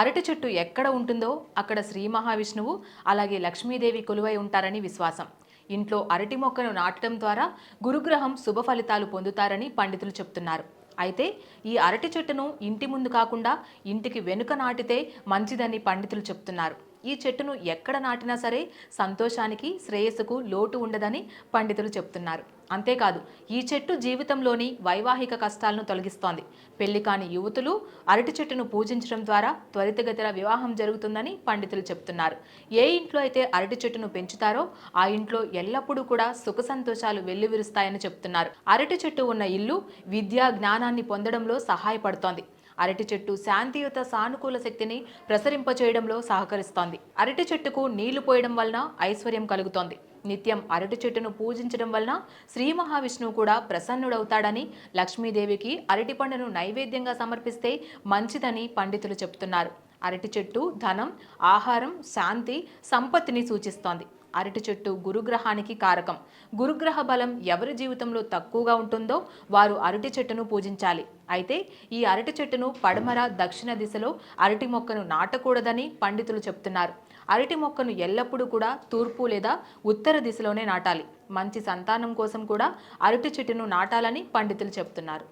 అరటి చెట్టు ఎక్కడ ఉంటుందో అక్కడ శ్రీ మహావిష్ణువు అలాగే లక్ష్మీదేవి కొలువై ఉంటారని విశ్వాసం. ఇంట్లో అరటి మొక్కను నాటడం ద్వారా గురుగ్రహం శుభ ఫలితాలు పొందుతారని పండితులు చెప్తున్నారు. అయితే ఈ అరటి చెట్టును ఇంటి ముందు కాకుండా ఇంటికి వెనుక నాటితే మంచిదని పండితులు చెప్తున్నారు. ఈ చెట్టును ఎక్కడ నాటినా సరే సంతోషానికి శ్రేయస్సుకు లోటు ఉండదని పండితులు చెప్తున్నారు. అంతేకాదు ఈ చెట్టు జీవితంలోని వైవాహిక కష్టాలను తొలగిస్తోంది. పెళ్ళి కాని యువతులు అరటి చెట్టును పూజించడం ద్వారా త్వరితగతిన వివాహం జరుగుతుందని పండితులు చెప్తున్నారు. ఏ ఇంట్లో అయితే అరటి చెట్టును పెంచుతారో ఆ ఇంట్లో ఎల్లప్పుడూ కూడా సుఖ సంతోషాలు వెల్లివిరుస్తాయని చెప్తున్నారు. అరటి చెట్టు ఉన్న ఇల్లు విద్యా జ్ఞానాన్ని పొందడంలో సహాయపడుతోంది. అరటి చెట్టు శాంతియుత సానుకూల శక్తిని ప్రసరింపచేయడంలో సహకరిస్తోంది. అరటి చెట్టుకు నీళ్ళు పోయడం వలన ఐశ్వర్యం కలుగుతోంది. నిత్యం అరటి చెట్టును పూజించడం వలన శ్రీ మహావిష్ణువు కూడా ప్రసన్నుడవుతాడని లక్ష్మీదేవికి అరటి పండును నైవేద్యంగా సమర్పిస్తే మంచిదని పండితులు చెప్తున్నారు అరటి చెట్టు ధనం ఆహారం శాంతి సంపత్తిని సూచిస్తోంది. అరటి చెట్టు గురుగ్రహానికి కారకం. గురుగ్రహ బలం ఎవరి జీవితంలో తక్కువగా ఉంటుందో వారు అరటి చెట్టును పూజించాలి. అయితే ఈ అరటి చెట్టును పడమర దక్షిణ దిశలో అరటి మొక్కను నాటకూడదని పండితులు చెప్తున్నారు. అరటి మొక్కను ఎల్లప్పుడూ కూడా తూర్పు లేదా ఉత్తర దిశలోనే నాటాలి. మంచి సంతానం కోసం కూడా అరటి చెట్టును నాటాలని పండితులు చెప్తున్నారు.